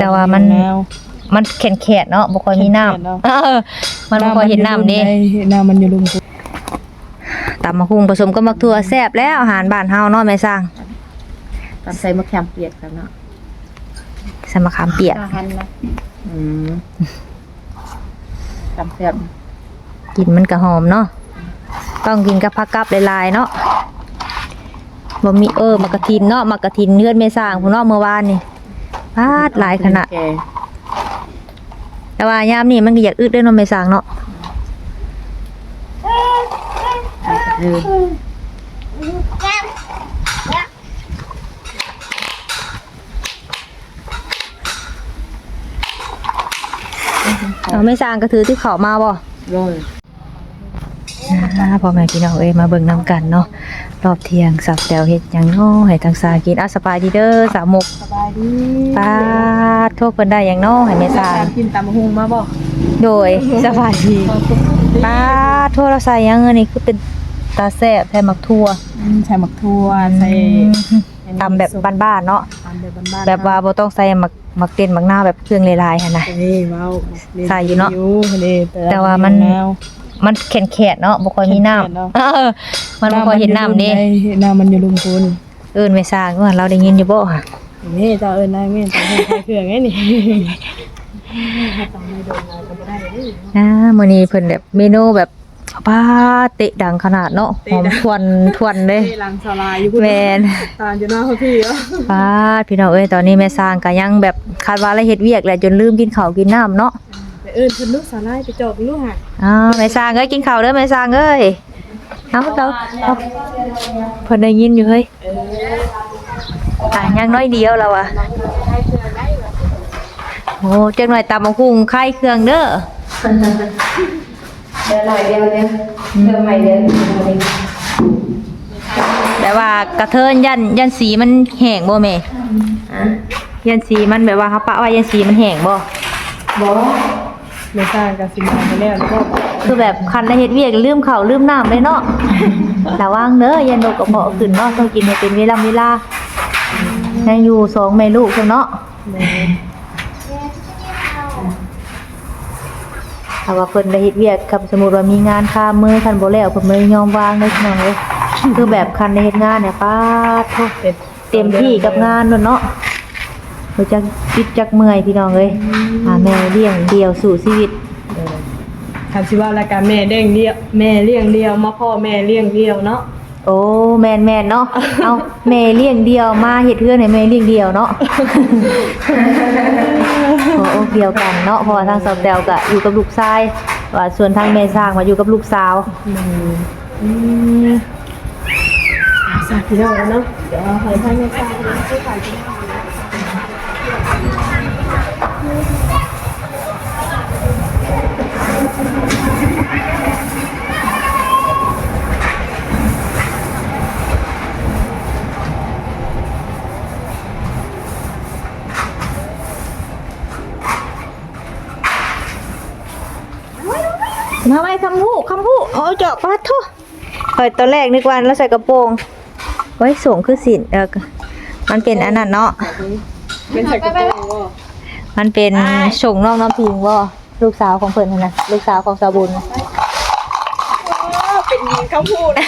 แต่ว่ามันแนวมันแข็งแขดเนาะบ่ค่อยมีน้ำแข็งๆเนาะเออมันบ่ค่อยเห็นน้ำเด้น้ำมันอยู่ลุมพุตำมะฮุงผสมกับมักถั่วแซ่บแล้วอาหารบ้านเฮาเนาะแม่สร้างตอนใส่มะขามเปียกแล้วเนาะใส่มะขามเปียกตาหันนะอืมตำแซ่บกินมันก็หอมเนาะต้องกินกับผักกับหลายๆเนาะบ่มีเออมักกะทินเนาะมักกะทินเลือดแม่สร้างพุ่นเนาะเมื่อวานนี่ พาดหลายขนาดแกแต่ว่ายามนี้มันก็อยากอึดเด้อเนาะแม่สร้างเนาะเออเอาแม่สร้างก็ถือที่เขามาบ่โรย อ่าพ่อแม่พี่น้องเอ้ยมาเบิ่งนํกันเนาะรอบเที่ยงสับแตวเฮ็ดหยังเนาะให้ทางสากินอะสบายดีเด้อสาวมุกสบายดีปาดโทษเพิ่นได้หยังเนาะให้แม่สร้างกินตำบักหุงมาบ่โดยสบายดีปาดทั่วเราใส่หยังอันนี้คือเป็นตาแซ่บแท้มักทั่วอืมใส่หมักทั่วใส่ตำแบบบ้านๆเนาะตำแบบบ้านๆแบบว่าบ่ต้องใส่หมักหมักเต้นหมักหน้าแบบเครื่องหลายๆหั่นน่ะนี่เว้าใส่อยู่เนาะนี่แต่ว่ามันแนว มันแข็งแขดเนาะบ่ค่อยมีน้ำแข็งๆเนาะ เออมันบ่ค่อยเห็นน้ำเด้น้ำมันอยู่ลุมพุนเอิ้นไม่สร้างว่าเราได้ยินอยู่บ่ค่ะนี่เจ้าเอิ้นนายแม่นตำให้ใครเครื่องไงนี่อ่ามื้อนี้เพิ่นแบบเมนูแบบป้าเตะดังขนาดเนาะหอมทวนทวนเลยนี่ลังสลายอยู่พุ่นแม่นตามอยู่หน้าเขาพี่เหรอป้าดพี่น้องเอ้ยตอนนี้แม่สร้างก็ยังแบบคาดว่าแล้วเฮ็ดเวียกแหละจนลืมกินข้าวกินน้ำเนาะไป เอิ้นเพิ่นลูกสลายไปจอบลูกหักอ้าวแม่สร้างเอ้ยกินข้าวเด้อแม่สร้างเอ้ยเอาเราเอาเพิ่นได้ยินอยู่เฮ้ยอะยังน้อยเดียวแล้วอะโอ้จังหน่อยตำบักหุ่งไข่เครื่องเด้อเดี๋ยวหน่อยเดียวเนี่ยเดี๋ยวใหม่เดี๋ยวแบบว่ากระเทินยันยันสีมันแห้งบ่แม่ยันสีมันแบบว่าเฮาปะว่ายันสีมันแห้งบ่บ่ ไม่สร้างกับสิมาไปแล้วแล้วก็คือแบบคันแล้วเฮ็ดเวียกลืมข้าวลืมน้ำเลยเนาะ ระวังเด้ออย่าโดนกระเพาะขึ้นเนาะต้องกินให้เป็นเวลาเวลายังอยู่สองแม่ลูกเพิ่นเนาะถ้าว่าเพิ่นได้เฮ็ดเวียกกับสมมุติว่ามีงานค้ามือคันบ่แล้วเพิ่นบ่ได้ยอมวางเด้อพี่น้องเอ้ยคือแบบคันได้เฮ็ดงานเนี่ยป้าดโทษเป็นเต็มที่กับงานนั่นเนาะ บ่จักจิตจักเมื่อยพี่น้องเอ้ยหาแม่เลี้ยงเดี่ยวสู่ชีวิตทำสิว่ารายการแม่เด้งเดียวแม่เลี้ยงเดียวมาพ่อแม่เลี้ยงเดียวเนาะโอ้แมนแมนเนาะ เอาแม่เลี้ยงเดียวมาเฮ็ดเพื่อนให้แม่เลี้ยงเดียวเนาะ โอ้โอ้เดียวกันเนาะเพราะว่าทางสาวแตวก็อยู่กับลูกชายว่าส่วนทางแม่สร้างมาอยู่กับลูกสาวอืมสาธุเนาะเนาะเดี๋ยวเอาให้ท่านแม่สร้างเนาะช่วยขายที่หน้า พูเอาเจาะปาดโทเฮ้ยตอนแรกนึกว่าเราใส่กระโปรงไว้สูงคือสินเออมันเป็นอันนั้นเนาะเป็นใส่กระโปรงบ่มันเป็นชงน้องน้ำพิงว่าลูกสาวของเพิ่นนั่นนะลูกสาวของสาวบุญเป็นยิงข้าวพูดเ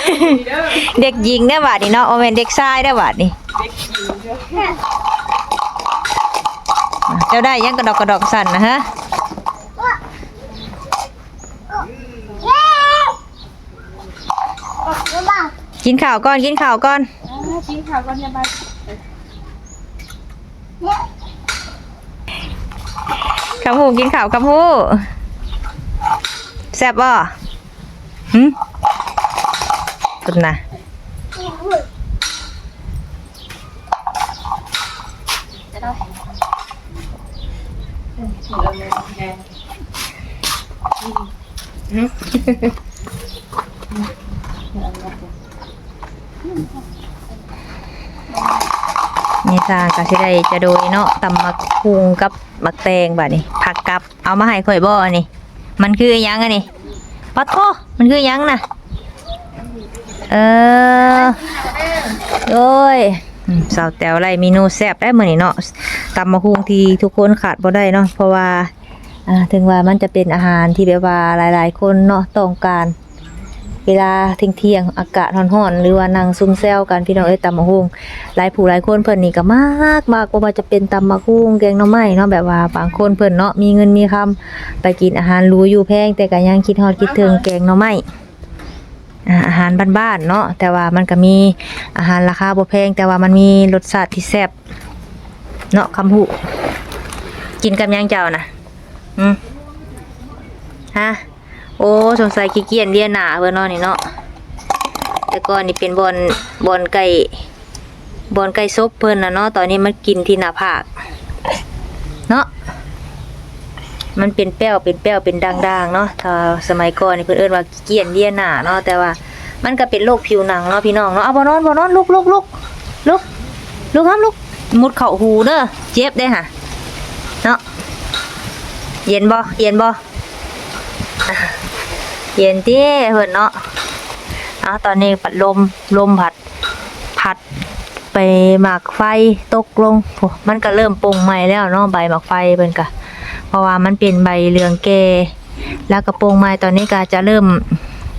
ด้อเด็กหญิงได้อบาดนี่เนาะโอเมนเด็กชายได้อบาดนี่เด็กหญิงเด้อเจ้าได้ยังกระดอกกระดอกสั่นนะฮะ กินข้าวก่อนกินข้าวก่อนกินข้าวก่อนอย่าบาคำหูกินข้าวคำหูแซ่บบ่หึตุนนะอืม นี่จ้าก็สิได้จะโดยเนาะตำมักคุงกับมักแตงบัดนี้ผักกับเอามาให้ข่อยบ่อันนี้ มันคือหยังอันนี้ปัดโทมันคือหยังน่ะ เออโอ้ยสาวแต๋วไรเมนูแซ่บได้เหมือนี้เนาะตำมะฮุงที่ทุกคนขาดบ่ได้เนาะเพราะว่าอ่าถึงว่ามันจะเป็นอาหารที่แบบว่าหลาย ๆ คนเนาะต้องการ เวลาเที่ยงๆอากาศร้อนๆหรือว่านั่งซุ่มแซวกันพี่น้องเอ้ยตำมะฮุงหลายผู้หลายคนเพิ่นนี่ก็มากมากว่าจะเป็นตำมะฮุงแกงหน่อไม้เนาะแบบว่าบางคนเพิ่นเนาะมีเงินมีคำไปกินอาหารรู้อยู่แพงแต่ก็ยังคิดฮอดคิดถึงแกงหน่อไม้อาหารบ้านๆเนาะแต่ว่ามันก็มีอาหารราคาบ่แพงแต่ว่ามันมีรสชาติที่แซ่บเนาะคำหูกินกับยังเจ้านะอืมฮะ โอ้สงสัยขี้เกียจเรียนหนาเพิ่อนนาะนี่เนาะแต่ก่อนนี่เป็นบอนบอนไก่บอนไก่ซบเพิ่นนะเนาะตอนนี้มันกินที่หน้าผากเนาะมันเป็นแป้วเป็นแป้วเป็นด่างๆเนาะถ้าสมัยก่อนนี่เพิ่นเอิ้นว่าเกียนเลียหนาเนาะแต่ว่ามันก็เป็นโรคผิวหนังเนาะพี่น้องเนาะเอาบ่นอนบ่นอนลุกลุกลุกลุกลุกครับลุกมุดเข้าหูเด้อเจ็บเด้ค่ะเนาะเย็นบ่เย็นบ่อะ เย็นติเพิ่นเนาะเอาตอนนี้ปัดลมลมพัดพัดไปหมากไฟตกลงโอมันก็เริ่มปรุงใหม่แล้วเนาะใบหมากไฟเพิ่นก็เพราะว่ามันเป็นใบเหลืองแก่แล้วกระโปรงไม้ตอนนี้ก็จะเริ่ม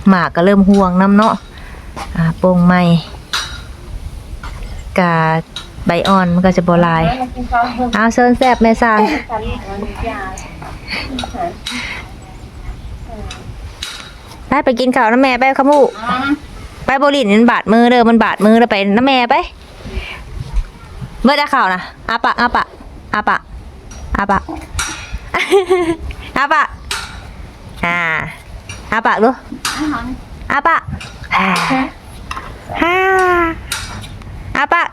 หมากก็เริ่มห่วงน้ำเนาะอ่าโปรงไม้กาใบอ่อนมันก็จะบลายเอาเซินแซบแม่ซาง ไปไปกินข้าวน้ำแม่ไปขมูไปโบลินมันบาดมือเด้อมันบาดมือแล้วไปน้ำแม่ไปเมื่อได้ข่าวนะอาปะอาปะอาปะอาปะอาปากอ่าอาปากดูอาปากฮ่าฮ่าอาปาก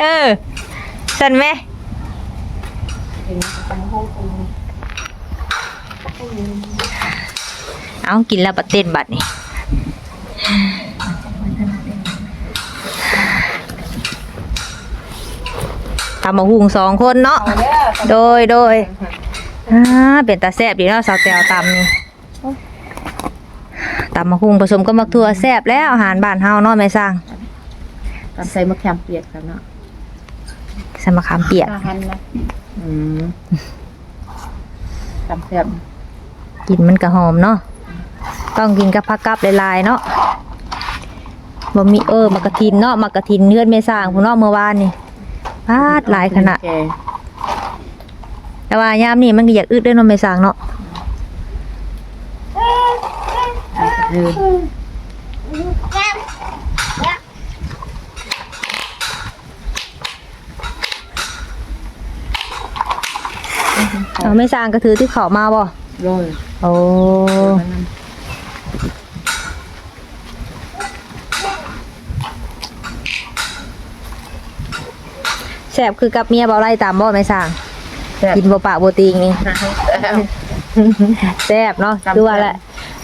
เออสันไหม เอากินแล้วบัดเต้นบัดนี่ทำมาหุงสองคนเนาะ โดยโดยอ่าเป็นตาแซ่บดีเนาะสาวแตวตำนี่ตำมะฮุงผสมกับมักถั่วแซ่บแล้วอาหารบ้านเฮาเนาะแม่สร้างตำใส่มะแขามเปียกครับเนาะใส่มะขามเปียกหันนะอืมตำแซ่บ กินมันก็หอมเนาะต้องกินกับผักกับหลายๆเนาะบ่มีเออมักกะทินเนาะมักกะทินเฮือนแม่สร้างพุ่นเนาะเมื่อวานนี่พาดหลายขนาดแกแต่ว่ายามนี้มันก็อยากอึดเด้อเนาะแม่สร้างเนาะเออเอาแม่สร้างก็ถือที่เขามาบ่ โรยโอ้มันนแซ่บคือกับเมียเบาไล่ตามบ่แม่สร้างำแซ่บกินบ่ปากบ่ติงนี่แซ่บเนาะจำคือว่าแหละ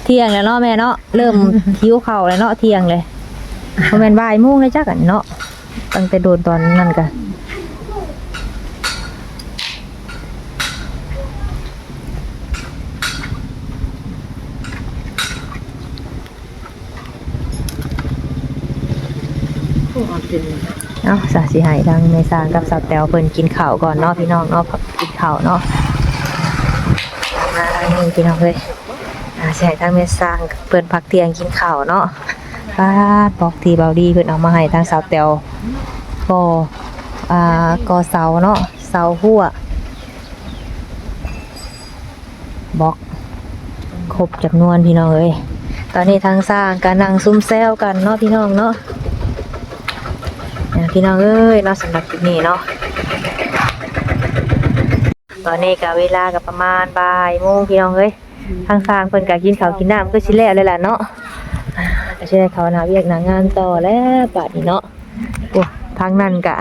เที่ยงแล้วเนาะแม่เนาะเริ่มหิวข้าวแล้วเนาะเที่ยงเลยบ่แม่นบ่ายโมงเลยจักอันเนาะตั้งแต่โดนตอนนั้นก็ผู้อ่อน เนาะสาสิให้ทางแม่สางกับสาวแตวเพิ่นกินข้าวก่อนเนาะพี่น้องเนาะกินข้าวเนาะมาทางนี้พี่น้องเอ้ยอาสิให้ทางแม่สางเพิ่นพักเที่ยงกินข้าวเนาะป้าดบอกทีเบาดีเพิ่นเอามาให้ทางสาวแตวก็อ่ากอเสาเนาะเสาหัวบอกครบจำนวนพี่น้องเอ้ยตอนนี้ทางสร้างก็นั่งซุ่มแซวกันเนาะพี่น้องเนาะ พี่น้องเอ้ยเนาะสำหรับคลิปนี้เนาะตอนนี้ก็เวลาก็ประมาณบ่ายโมงพี่น้องเอ้ยทางสร้างเพิ่นก็กินข้าวกินน้ำก็สิแล้วเลยล่ะเนาะก็สิได้เขานาเวียกหนางานต่อแล้วบัดนี้เนาะโอ้ทางนั้นก็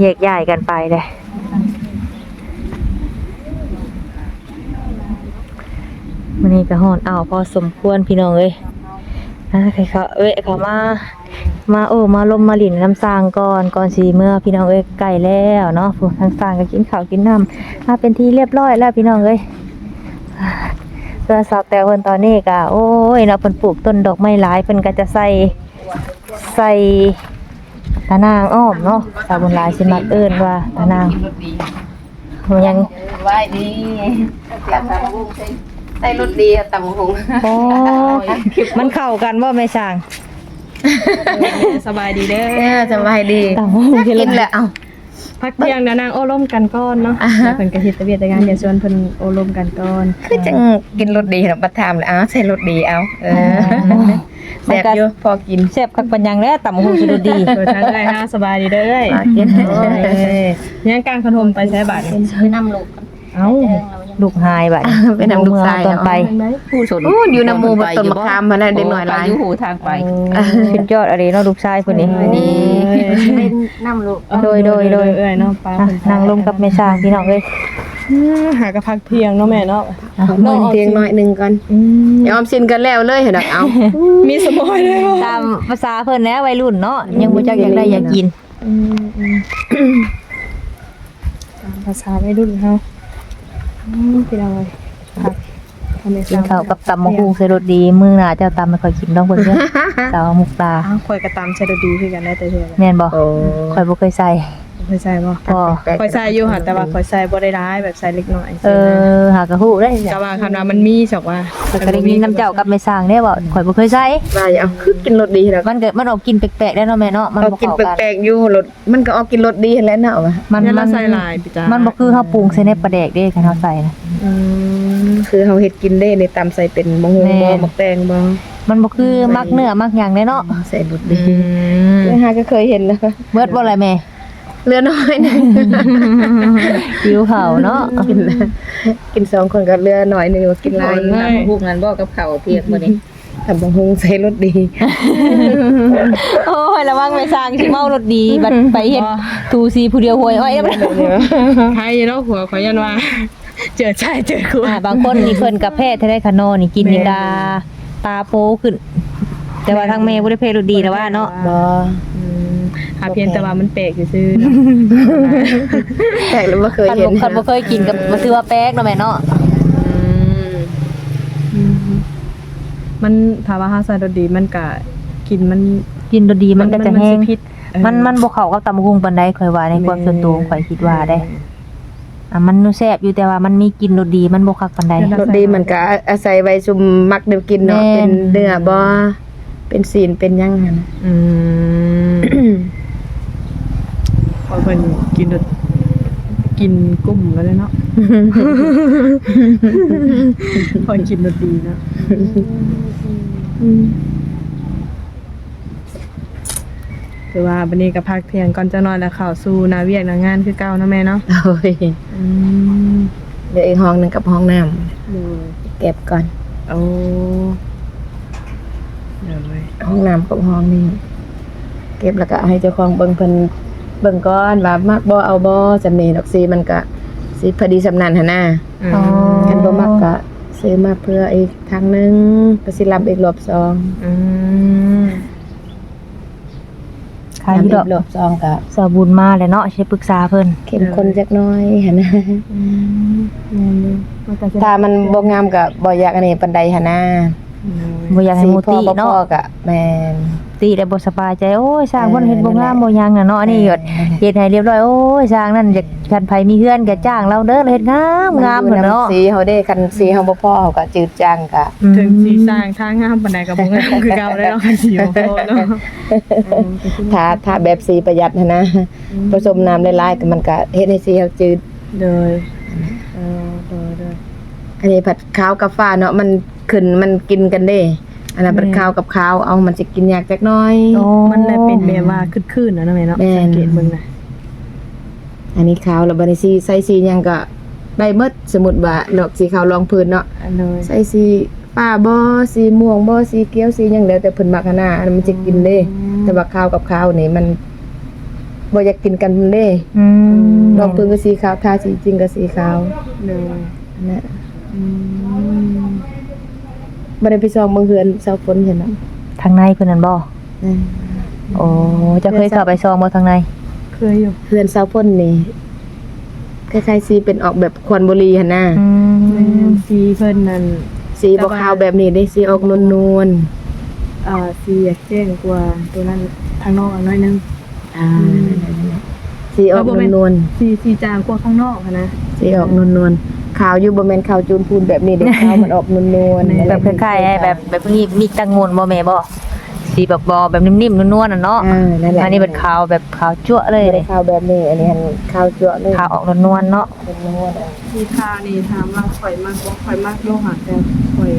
แยกย้ายกันไปเลยมื้อนี้ก็ฮ้อนอ้าวพอสมควรพี่น้องเอ้ยอ่าใครเขาเอ้ยเขามา มาโอ้มาลมมาหลินน้ำสร้างก่อนก่อนสีเมื่อพี่น้องเอ้ยไก่แล้วเนาะพวกทางสร้างก็กินข้าวกินน้ำมาเป็นที่เรียบร้อยแล้วพี่น้องเอ้ยเพื่อสาวแต่เพิ่นตอนนี้ก็โอ้ยเนาะเพิ่นปลูกต้นดอกไม้หลายเพิ่นก็จะใส่ใส่ตะนางอ้อมเนาะสาวบุญหลายสิมักเอิ้นว่าตะนางมันยังไหว้ดีตำบักหุ่งใส่รสดีอะตำบักหุ่งโอ้มันเข้ากันบ่แม่ช่าง สบายดีเด้อเออสบายดีตามห้องกินแหละเอ้าพักเที่ยงเดี๋ยวนางโอ้ล่มกันก้อนเนาะแล้วเพิ่นก็เฮ็ดตะเวียดตะงานเดี๋ยวชวนเพิ่นโอ้ล่มกันก้อนคือจังกินรสดีเนาะประทามเลยเอ้าใส่รสดีเอาเออแซ่บอยู่พอกินแซ่บคักปัญญังแล้วตำหูสุดดีเปิดทางได้ฮะสบายดีเด้อเอ้ยมากินยังกลางขนมไปใช้บัตรไปนำลูกเอ้า ลูกหายบัดไปนำลูกชายตอนไปผู้ชนอยู่นำหมู่บ่ต้นมะขามมาน่ะเด็กน้อยหลายอยู่หูทางไปสุดยอดอะไรเนาะลูกชายคนนี้ดีเป็นน้ำลูกโดยโดยโดยเอ้ยเนาะป้าอะเพิ่นนั่งลมกับแม่ช่างพี่น้องเอ้ยอืมหากระพักเที่ยงเนาะแม่เนาะอะนอนเตียงน้อยหนึงก่อนอืมยอมสินกันแล้วเลยเห็นดอกเอา มีสมอยเลยบ่ตามภาษาเพิ่นแล้ววัยรุ่นเนาะยังบ่จักอยากได้อยากกินอืมอืมตามภาษาวัยรุ่นเฮา อืมพี่น้องเอ้ยพักทำไมกินข้าวกับตำมะฮูใส่รสดีมื้อหน้าเจ้าตำไม่ค่อยกินดอกเพิ่นเด้อสาวมุกตาอ้าวข่อยก็ตามใช้ดดีคือกันได้แต่เทื่อแม่นบ่โอ้ ข่อยบ่เคยใส่ ข่อยใส่บ่บ่ข่อยใส่อยู่ค่ะแต่ว่าข่อยใส่บ่ได้ร้ายแบบใส่เล็กน้อยเออหากะฮู้ได้แต่ว่าคันว่ามันมีจักว่าข่อยก็ได้ยินน้ำเจ้ากับแม่ช่างเด้บ่ข่อยบ่เคยใส่ว่าอย่าเอาคือกินรสดีแล้วมันเกิดมันออกกินแปลกๆได้เนาะแม่เนาะมันเอาบ่กินเข้ากันแปลกๆอยู่รสมันก็เอากินรสดีแล้วเนาะว่ะมันเนี่ยมัเรานใส่หลายพี่จ้ามันบ่คือเฮาปรุงใส่ในปลาแดกเด้คันเฮาใส่นะ อืมคือเฮาเฮ็ดกินได้ในตำใส่เป็นมะฮุงแม่ บ่หมักแตงบ่มันบ่คือมักเนื้อมักหยังเด้เนาะใส่รสอืดีมเมื่อหาก็เคยเห็นนะคะเบิดบ่ล่ะแม่ เหลือน้อยหนึงหิวข้าวเนาะกินแล้วกินสองคนก็เหลือน้อยหนึงว่ากินหลายใช่พวกนั้นบ่กับข้าวเพียกมื้อนี้ทำมะฮุงใส่รสดี โอ้ยระวังไม่สร้างสิเมารถดี บัดไปเฮ็ดทูซีผู้เดียวหวยอ้อยแล้วมันใครเนาะหัวข่อยยันว่า เจอชายเจอคู่อ่าบางคนนี่เพิ่นกับแพทย์แท้ๆคะนอนี่กินนี่ดาตาโปขึ้น แต่ว่าทางแม่บ่ได้เพศรถดีแล้วว่าเนาะบ่อืม หาเพียงแต่ว่ามันแปลกซื่อๆเนาะ แปลกหรือว่าเคยคันเห็บ่นคันบ่เคยกินกับบ่ถือว่าแปลกเนาะแม่เนาะอืมมันถ้าว่าหาใส่รสดีมันก็กินมันกินรถดีมันก็จะแห้งสิพิษเออ มันมันบ่เข้ากับตำบักหุ่งปานใดข่อยว่าในความส่วนตัวข่อยคิดว่าได้อะมันแซ่บอยู่แต่ว่ามันมีกลิ่นรสดีมันบ่คักปานใด รสดีมันก็อาศัยไว้ซุมมักเดียวกินเนาะแม่เป็น นเนื้อบ่ เป็นศีลเป็นหยังหั่นอืม พอเพิ่นกินรสกินกุ้มแล้วเนาะ พอกินรสดีเนาะคือว่าบันนี้ก็พักเที่ยงก่อนจะนอนแล้วเข้าสู่นาเวียกนางานคือเก่าเนาะแม่เนาะโอ้ยอืมเดี๋ยวอีกห้องหนึงกับห้องน้ำเก็บก่อน โอ้เดี๋ยวเลย ห้องน้ำกับห้องนี้เก็บแล้วก็ให้เจ้าของเบิ่งเพิ่นเบิ่งก่อนว่ามักบ่เอาบ่จำนี้ดอกซีมันก็สิพอดีสำนันหั่นน่ะอ๋อ คันบ่มักก็ซื้อมาเพื่ออีกทางหนึงก็สิรับอีกรอบสองอืมขายอยู่ดอกรอบสองก็สาวบุญมาแล้วเนาะสิปรึกษาเพิ่นเข้มข้นจักหน้อยหั่นน่ะอืมมันก็จะถ้ามันบ่งามก็บ่อยากอันนี้ปานใดหั่นน่ะ บ่อยากให้หมู่ติบ่พเนาะอก็แม่น ตีแล้วบ่สบายใจโอ้ยสร้างคนเฮ็ดบ่งามบ่ยังน่ะเนาะอันนี่เออ หยดเฮ็ดให้เรียบร้อยโอ้ยสร้างนั่นอยากคันไผมีเฮือนก็จ้างเราเด้อเฮ็ดงามงามมันเพิ่นอยู่เนาะสีเฮาเด้คันสีเฮาบ่พอเฮาก็จืดจางก็ถึงสีสร้างทางงามปานใดก็บ่งามคือเก่าได้เนาะคันสีบ่พอเนาะถ้าถ้าแบบสีประหยัดหั่นนะผสมน้ำหลายๆก็มันก็เฮ็ดให้สีเฮาจืด โดยเออโดยโดย อันนี้ผัดข้าวกับฟ้าเนาะมันขึ้นมันกินกันเด้อันนั้นผัดข้าวกับข้าวเอามันจะกินยากจักหน้อยโอ้มันเลยเป็นแบบว่าคืดๆเนาะแม่เนาะแม่น สังเกตเบิ่งนะอันนี้ข้าวแล้วบัดนี้สีใส่สีหยังก็ได้หมดสมมุติว่าดอกสีขาวรองพื้นเนาะ อันเลยใส่สีฟ้าบ่สีม่วงบ่สีเขียวสีหยังแล้วแต่เพิ่นมักหั้นน่ะอันนั้นมันจะกินเด้ แต่ว่าข้าวกับข้าวนี่มันบ่อยากกินกันเด้อืมรองพื้นก็สีขาวทาสีจริงก็สีขาวเลยนั่นแหละอืม บ่ได้ไปซองเบิ่งเฮือนเซาฝนเห็นเนาะทางในเพิ่นนั่นบ่นั่นโอ้จะเคยเข้าไปซองบ่ทางในเคยอยู่เฮือนเซาฝนนี่คล้ายๆสีเป็นออกแบบควันบุหรีหั่นน่ะอืแม่มนสีเพิ่นนั่น สีบ่ขาวแบบนี้ได้สีออกนวลเอ่อสีอยากแจ้งกว่าตัวนั้นทางนอกอันน้อยนึงอ่าสีออกนวลสีสีจางกว่าข้างนอกอะนะๆสีออกนวลๆ ขาวอยู่บ่แม่นขาวจูนพูนแบบนี้เด็กขาวมันออกนวลๆแบบคล้ายๆไอ้แบบแบบนี้มีตังงนบ่แม่บ่สีแบบบอแบบนิ่มๆนวลๆน่ะเนาะอ่านั่นแหละอันนี้เป็นขาวแบบขาวจั่วเลยบ่เลได้ยขาวแบบนี้ อันนี้หันขาวจั่วเลยขาวออกนวลๆเนาะเป็นนวลอะสีทานี่ถามว่าข่อยมากบ่ข่อยมากโลหะแต่ข่อย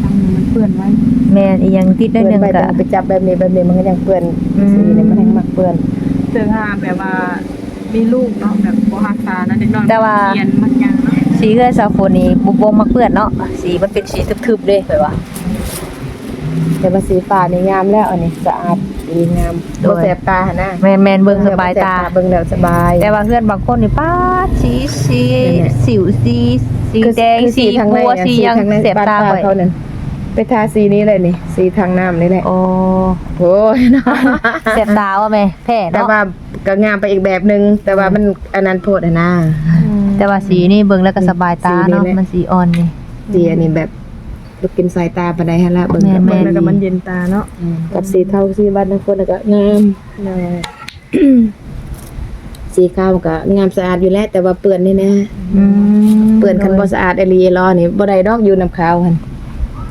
ทำมันเปื้อนไว้แม่นอีหยังติดได้เปื้หอนนึงไปก็แต่ไปจับแบบนี้แบบนี้มันก็ยังเปื้อนอืมสีนี่มันยังมักเปื้อนเสื้อผ้าแบบว่ามีลูกเนาะแบบบ่รักษานะเด็กน้อยแต่ว่าเรียนมักยังเนาะ สีเลือดซาโฟนี่บ่บ่มักเปื้อนเนาะสีมันเป็นสีทึบๆเลยแบบว่าแต่ว่าสีฟ้านี่งามแล้วอันนี้สะอาดดีงามโดยบ่แสบตาหั่นนะแม่นแม่นเบิ่งสบายตาเบิ่งแล้วสบาย แต่ว่าเพื่อนบางคนนี่ป้าดสีสีนั่นแหละสิวสีสีคือแดงคือสีทางบัในวอะสีหยังทางในเสียบบ้นตาป้ไปเขานั่นไปทาสีนี้เลยนี่ สีทางน้ำนี่แหละโอ้โอ้ยเนาะเสียบตาว่าแม่แพ้แต่เนาะว่าก็งามไปอีกแบบหนึง แต่ว่ามันอันนั้นโพดอะนะ แต่ว่าสีนี่เบิ่งแล้วก็สบายตาสีนี่เนาะแหละมันสีอ่อนนี่สีอันนี้แบบลูกกินสายตาปานใดหั่นละเบิ่งแม่กับแม่เบิ่งแล้วก็มันเย็นตาเนาะอืมกับสีเทาสีบ้านทั้งคนแล้วก็งามเนยสีขาวก็งามสะอาดอยู่แล้วแต่ว่าเปื้อนนี่นะอืมเปื้อนคันบ่สะอาดอหลีรอนี่บ่ได้ดอกอยู่น้ำขาวหั่น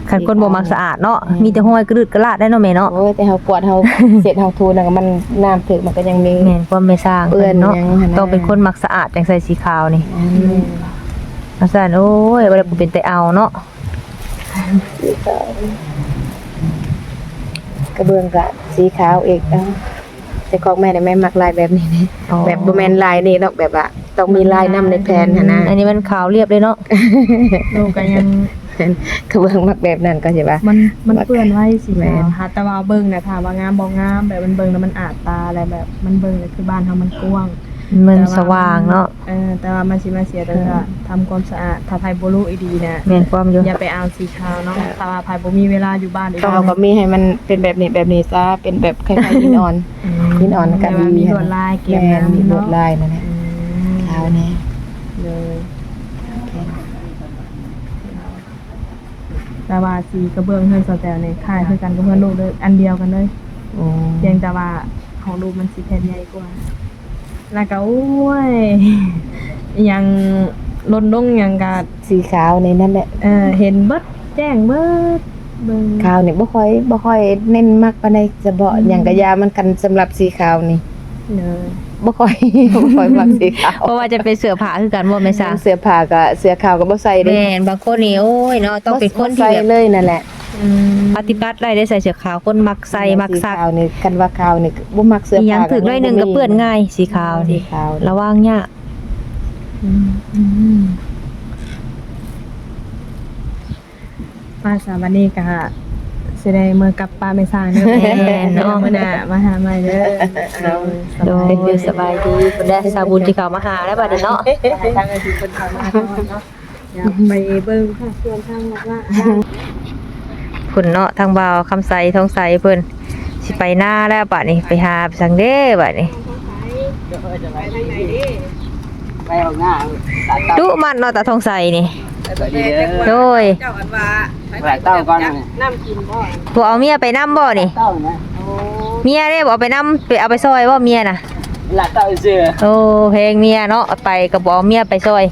คันคนบ่มักสะอาดเนาะมีแต่ห้อยกระดึดกระลาดได้เนาะแม่เนาะโอ้ยแต่เฮากวาดเฮาเสร็จเฮาทูนั่นก็มันน้ำถึกมันก็ยังมี แม่นความไม่สร้างเปื้อนเนาะยังหั่นนะต้องเป็นคนมักสะอาดจังใส่สีขาวนี่อืมอาจารย์โอ้ยบ่ได้เป็นแต่เอาเนาะกระเบื้องก็สีขาวอีกเอ้าแต่ของแม่เนี่ยแม่มักลายแบบนี้นี่อ๋อแบบบ่แม่นลายนี่ดอกแบบว่าต้องมีลายนํในแผนหั่นนะอันนี้มันขาวเรียบเลยเนาะ ลูกก็ยัง กระเบื้องมักแบบนั้นก็ใช่ปะ มันมันเปื้อนไว้สิแม่แม่นหาแต่ว่าเบิ่งน่ะถามว่างามบ่งามแบบมันเบิ่งแล้วมันอาดตาอะไรแบบมันเบิ่งแล้วคือบ้านเฮามันกว้างมันแต่สว่างเนาะเออแต่ว่ามันสิมาเสียแต่ว่าทำความสะอาดถ้าไผบ่รู้อีดีน่ะแม่นความอยู่อย่าไปเอาสีขาวเนาะแต่ว่าไผบ่มีเวลาอยู่บ้านอีกต้องเอาก็มีให้มันเป็นแบบนี้แบบนี้ซะเป็นแบบคล้ายๆหินอ่อนหินอ่อนก็แต่ว่าดีมีลวดลายเก็บแม่นมีน้ำลวดเนาะลายนั่นแหละอืมขาวแน่เลย แต่ว่าสีกระเบื้องเฮือนสแตลเนี่ยคล้ายคือกันกับเฮือนลูกเลยอันเดียวกันเลยโอ้เพียงแต่ว่าของลูกมันสีแผ่นใหญ่กว่าแล้วก็โอ้ยอิหยังลดลงอิหยังกะสีขาวในนั่นแหละเออเห็นเบิดแจ้งเบิดเบิ่งขาวนี่บ่ค่อยบ่ค่อยเน้นมากปานใดจะบ่หยังกะยามันกันสำหรับสีขาวนี่เลย บ่ค่อย บ่ค่อยมักสีขาวเพราะว่าจะเป็นเสื้อผ้าคือกันบ่แม่ซาเสื้อผ้าก็เสื้อขาวก็บ่ใส่เด้แม่นบางคนนี่โอ้ยเนาะต้องเป็นคนบ่ที่ใส่แบบเลยนั่นแหละอืมปฏิบัติได้ได้ใส่เสื้อขาวคนมักใส่มักซักสีขาวนี่กันว่าขาวนี่บ่มักเสื้ออีหยัผ้างถึกหน้อยหนึงก็เปื้อนง่ายสีขาวสีนี่ขาวระวังยากอืมอืม ป้าสามวันนี้ก็ สิได้เมื่อกลับป้าไม่สร้างเด้อแม่เนาะมื้อหน้ามาหาใหม่เด้อเออสโดบายยสบายดีเพิ่นได้สาบุญที่เขามาหาแล้วบัดนี้เนาะทางไอ้ที่เพิ่นเข้ามาก่อนเนาะอยากไปเบิ่งค่ะส่วนทางบอกว่าคุณเนาะทางบ่าวคำใสทองใสเพิ่นสิไปหน้าแล้วบัดนี้ไปหาสังเด้บัดนี้ไปเอาหน้าดุมันเนาะตาทองใสนี่ โดยหลายเต้าก่อนบ่เอาเมียไปนํบ่นี่เต้านะเมียได้บ่เอาไปนํไปเอาไปซอยบ่เมียน่ะหลายเต้าเสือโอ้เพลงเมียเนาะไปก็บ่เอาเมียไปซอย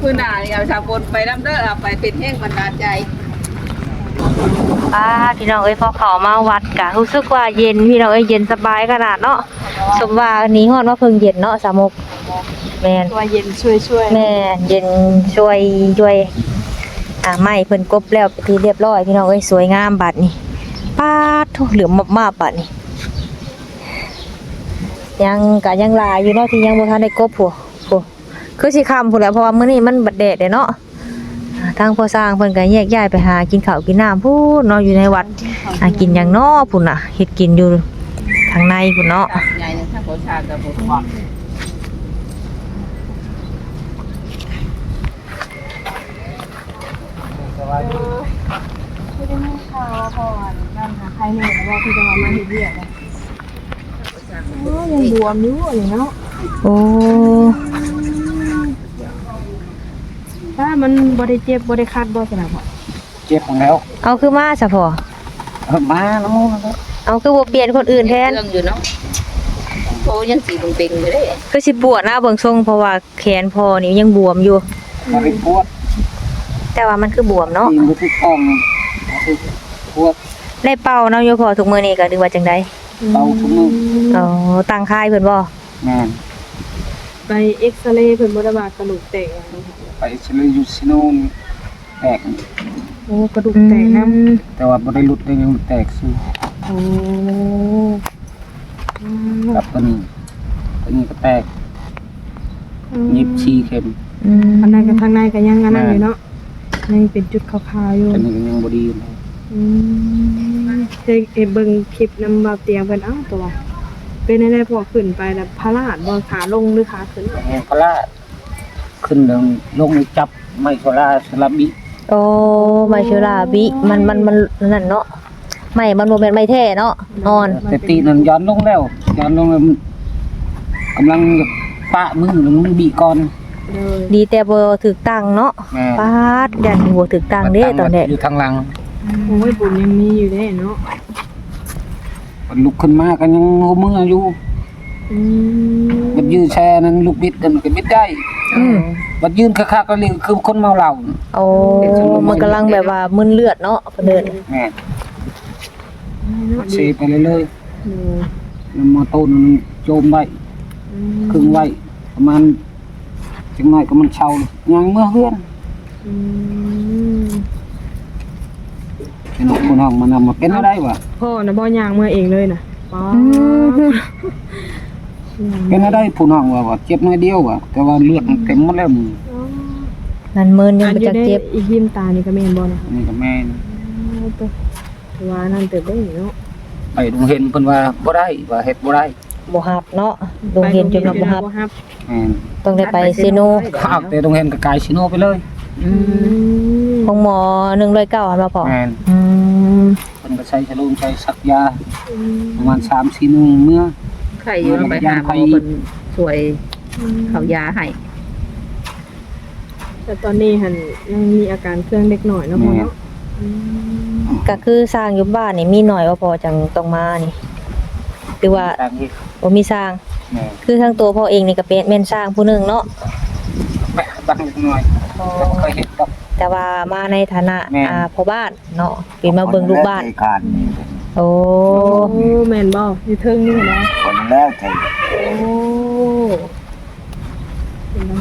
คือหนาเอาชาวบนไปน้ำเด้อเอาไปเป็นแห้งบรรดาลใจป้าพี่น้องเอ้ยพอเขามาวัดกะรู้สึกว่าเย็นพี่น้องเอ้ยเย็นสบายขนาดเนาะสมว่านี้ฮอดว่าเพิ่งเย็นเนาะสามก แม่นตัวเย็นช่วยแม่นเย็นช่วยช่วยอ่าไม้เพิ่นกบแล้วเป็นที่เรียบร้อยพี่น้องเอ้ยสวยงามบัดนี้ป้าดโถเหลือมมากๆบัดนี้ ยังกะยังหลายอยู่เนาะที่ยังบ่ทันได้กบผัวผัวคือสิค่ำพุ่นแหล้วเพราะว่ามื้อนี้มันบัดแดดเด้เนาะอ่าทางพ่อสร้างเพิ่นก็แยกย้ายไปหากินข้าวกินน้ำพูนเนาะอยู่ในวัดหากินหยังเนาะพุ่นน่ะเฮ็ดกินอยู่ทางในพุ่นเนาะ ใหญ่เนี่ยถ้าโคชากับผมข อบๆไม่ได้ให้ข่าวว่าพ่อนั่นหาใครเนี่ยแล้วว่าพี่จะมามาเฮ็ดเวียกเลยโอ้ยังบวมอยู่เลยเนาะโอ้ถ้ามันบ่ได้เจ็บบ่ได้คัดบ่สนับบ่เจ็บของแล้วเอาคือมาซะพอเออมาน้องแล้วเอาคือบ่เปลี่ยนคนอื่นแทนเรื่องอยู่เนาะโอ้ยังสีเป่งๆอยู่เด้ก็สิปวดหน้าเบิ่งทรงเพราะว่าแขนพอนี่ยังบวมอยู่มาเป็นปวด แต่ว่ามันคือบวมเนาะตีนไปที่ท้องมาที่ปวดได้เป่าเนาะอยู่พอทุกมื้อนี้ก็ดูว่าจังได๋เบาทุกมืออ๋อตั้งค่ายเพิ่นบ่แม่นไปเอ็กซเรย์เพิ่นบ่ได้ว่ากระดูกแตกหยังนะคะไปเฉลยอยู่ซิโนนแตกโอ้กระดูกแตกนํแต่ว่าบ่ได้หลุดได้ยังแตกซื่อโอ้กับตัวนี้ตัวนี้ก็แตกยิบชีเข็มอืมอันนั้นกับทางในก็ยังอันนั้นอยู่เนาะ ยังเป็นจุดขาวๆอยู่ตัวนี้ก็ยังบ่ดีอยู่อืมเคยเอเบิ่งคลิปนำมาเตียงเพิ่นเอ้าตัวว่าเป็นได้พอขึ้นไปแล้วพระราชบ่ขาลงหรือขาขึ้นแห้งพลาดขึ้นเดิงลงนี่จับไมโครลาสลับบิโอ้ไมเชลาบิมันมันมันนั่นเนาะไม่มันบ่แม่นไม่แท้เนาะอ่อนแต่ตีนั้นย้อนลงแล้วย้อนลงแล้วมันกำลังจะปะมือแล้วมันบีก่อน เลยดีแต่บ่ถึกตังเนาะแม่ปาดยันบ่ถึกตังเด้ตอนนี้อยู่ทางหลังโอ้ยบุญยังมีอยู่เด้เนาะมันลุกขึ้นมากันยังหัวมืออยู่อืมมันยืนแช่นั้นลูกบิดกันก็บิดได้อืมมันยืนคักๆก็เลยคือคนเมาเหล้าโอ้มันกำลังแบบว่ามึนเลือดเนาะเพิ่นเดินแม่เนาะเซไปเรื่อยเออๆแล้วมาต้นมันโจมไว้อืมครึ่งไว้ประมาณ จังหน่อยก็มันเช่ายังเมื่อเฮือนอืมเป็นคนห้องมันนำมาเป็นอะไรวะพ่อน่ะบ่ย่างมาเองเลยน่ะป๊าอืมเป็นอะไรผู้น้องว่าว่าเจ็บน้อยเดียวว่ะแต่ว่าเลือดมันเต็มหมดแล้วมือนั่นมึนยังอันบ่อยู่จักได้เจ็บอีกหิมตานี่ก็แม่นบ่น่ะ นี่ก็แม่นเอาไปว่านั่นเติบได้เนาะไปดูเห็นเพิ่นว่าบ่ได้ว่าเฮ็ดบ่ได้ บ่ฮับเนาะโรงเรียนจนว่าบ่ฮับฮับแม่นต้องได้ไปเซโนข้าวแต่โรงเรียนก็กลายชิโนไปเลยอืมของหมอ109หั่นบ่พอแม่นอืมเพิ่นก็ใช้ชะโลมใช้สักยาประมาณ3-4มื้อเมื่อใครอยู่ไปหาหมอเพิ่นช่วยเขายาให้แต่ตอนนี้หันยังมีอาการเครื่องเล็กหน่อยเนาะพ่อเนาะอืมก็คือสร้างอยู่บ้านนี่มีหน่อยว่าพอจังต้องมานี่หรือว่าตามที่ บ่มีสร้าง แม่นคือทั้งตัวพ่อเองนี่ก็เป็นแม่นสร้างผู้หนึงเนาะแม่บังเล็กน้อยก็บ่เคยเห็นดอกแต่ว่ามาในฐานะแม่น อ่าพ่อบ้านเนาะเป็นมาเบิ่งลูกบ้านการโอ้โอ้แม่นบ่อยู่เทิงนี่นะคนแล้วใจโอ้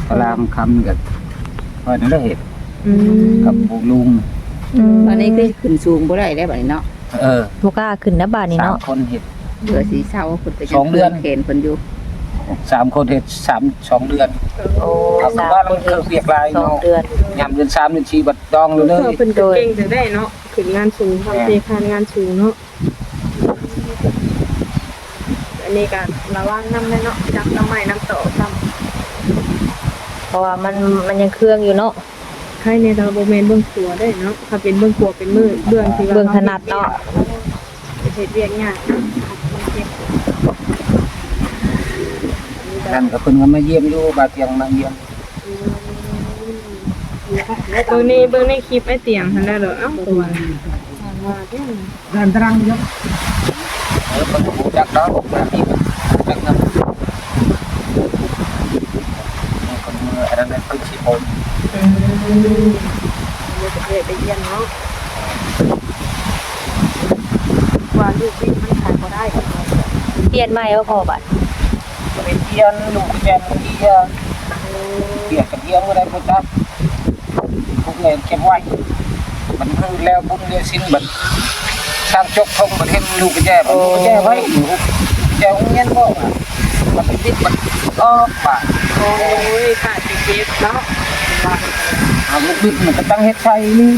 พระรามคำก็เพิ่นได้เฮ็ดอืมกับพวกลุง อืมตอนนี้คือขึ้นสูงบ่ได้แล้วบัดนี้เนาะเออบ่กล้าขึ้นนะบ้านนี่สามเนาะคนเฮ็ด เหลือสีเศร้าเพิ่นก็สองเดือนเข็นเพิ่นอยู่สามคนเฮ็ดสามสองเดือนโอ้เอาสามบ้านคมันนคือเปียกลายสองเนาะเดือน ยามเดือนสามเดือนสี่บัดดองเลยเลเพื่อยเพิ่นก็เก่งจะได้เนาะขึ้นงานสูงทำเทคานงานสูงเนาะอันนี้ก็ระวังน้ำแน่เนาะจับน้ำใหม่น้ำต่อซ้ำเพราะว่ามันมันยังเครื่องอยู่เนาะใครในเราโบเมนเบื้องขัวได้เนาะถ้าเป็นเบื้องขัวเป็นมือเบื้องที่ว่าเบื้องถนัดเนาะ เฮ็ดเวียกยากนะมั นเจ็บนั่นก็เพิ่นก็มาเยี่ยมอยู่บาดเตียงมาเยี่ยมเบื้องนี้เบื้องในคลิปไอ้เตียงทันได้เหรอเอ้าตัวว่าเนี่ยด้านตรังอยู่เออเพิ่นก็บ่จักดอกบางทีเพิ่นจักนำนี่คนมืออันนั้นคือสิโอนเดี๋ยวจะไปไปเยี่ยมเนาะ ว่าลูกวิ่งมันขายบ่ได้เปลี่ยนใหม่ว่าพอบัดไปเยี่ยนลูกแจ่มเยี่ยเปียกกับเยี่ยมบ่ได้บ่จักพวกเงินเก็บไว้มันคือแล้วบุญเดียสิ้นบัดสร้างจกทงบัดเห็นลูกแจ่บัดลูกแจ่ไว้ลูกแจ่เงี้ยนบ่อะมันติดมันออกป่ะโอ้ยขาดสิเจ็บเนาะ เอาลูกบิดมันก็ตั้งเฮ็ดไฟนี่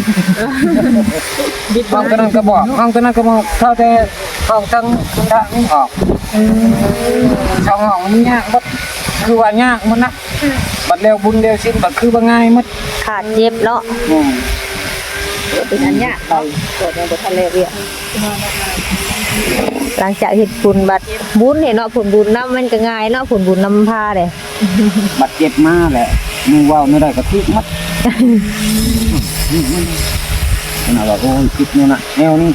บิดห้องตัวนั้นก็บอกห้องตัวนั้นก็บอกเท่าแต่ห้องทั้งคุณทางออกช่องห้องมันยากบัดคือว่ายากมันนะบัดแล้วบุญเดียวสิ้นบัดคือบ่ง่ายมัดขาดเจ็บเนาะอืมเป็นอันยากเนาะเกิดยังบ่ทันแล้วเรียกหลังจากเฮ็ดบุญบัดบุญเห็นเนาะผลบุญนํมันก็ง่ายเนาะผลบุญนำพาเด้บัดเจ็บมาแหละ มึงเว้าไม่ได้ก็ทิกมัดน่ะว่าโอ้ยคิดเนี่ยนะแนวนี้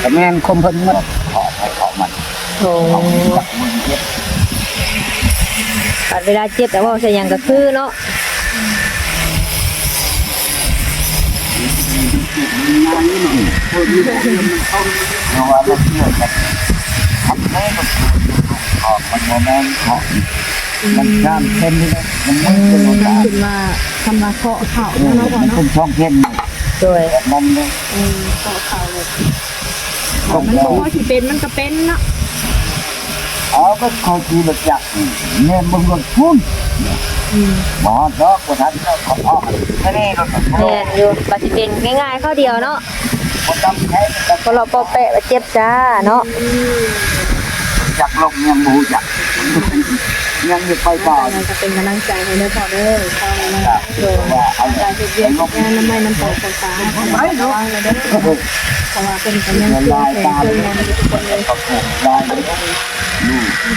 แต่แม่นคมเพิ่นมันขอให้เขามันโอ้เขาจับมือเย็บปัดเวลาเจ็บแต่ว่าใส่หยังก็คือเนาะเพราะว่าเราเชื่อกันทำให้มันขอบมันโมแมนขอบ มันข้ามเส้นนี่นะมันไม่เป็นโอกาสคิดว่าคำว่าเคาะเข่าเนาะพ่อมันเนาะเป็นช่องเส้นโดยแบบนั้นเลยเออเคาะเข่าเลยมันเราบ่พอสิเป็นมันก็เป็นเนาะเอ๋อก็คอยทีละจักเนี่ยมึงรถพุ่นหมอดอกกว่าทันก็ขอพ่อแค่นี้รถแม่นอยู่ปัดสิเป็นง่ายๆข้าเดียวเนาะคนจำแค่แต่พอเราปอแปะว่าเจ็บจ้าเนาะ จักลงยังบูจัก ยังอยู่ไปต่อเราจะเป็นกำลังใจให้เด้อพ่อเด้อเข้ามาว่าเอาการเฮ็ดเวียกงานน้ำไม้น้ำตกต่างๆให้ระวังเลยเด้อเพราะว่าเป็นกำลังใจให้ตามเพิ่นมาทุกคนเลย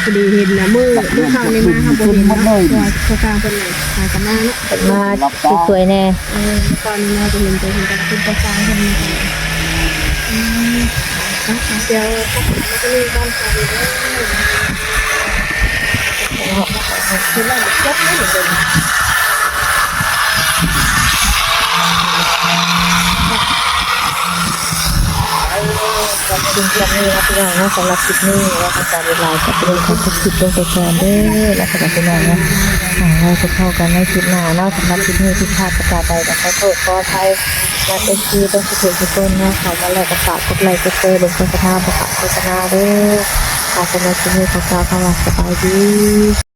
พอดีเห็นนะมือมือข้างในมาครับบ่เห็นนะตัวตัวกลางเป็นไหนหายกันมาเนาะเปิดมาสวยๆแน่ตอนนี้เราจะเห็นจะเห็นกันเป็นตัวกลางคนนี้อืมอะเดี๋ยวพวกเราจะมีการถ่ายรูปคือเราเก็บ ไม่เหมือนเดิมขอบคุณครับนี่ครับพี่น้องเนาะสำหรับคลิปนี้ว่าการเวลาจะเป็นของคลิปลงไปแทนเด้อแล้วสำหรับพี่น้องเนาะอ่าเราจะเข้ากันในคลิปหน้านะสำหรับคลิปนี้ที่พลาดประกาศไปแต่ขอโทษขออภัยมาเป็นคือต้องสุขทุกคนนะเขามาแล้วก็ฝากกดไลค์กดแชร์ลงโฆษณาประกาศโฆษณาเด้อ ขอบคุณในคลิปนี้ขอกล่าวคำว่าสบายดี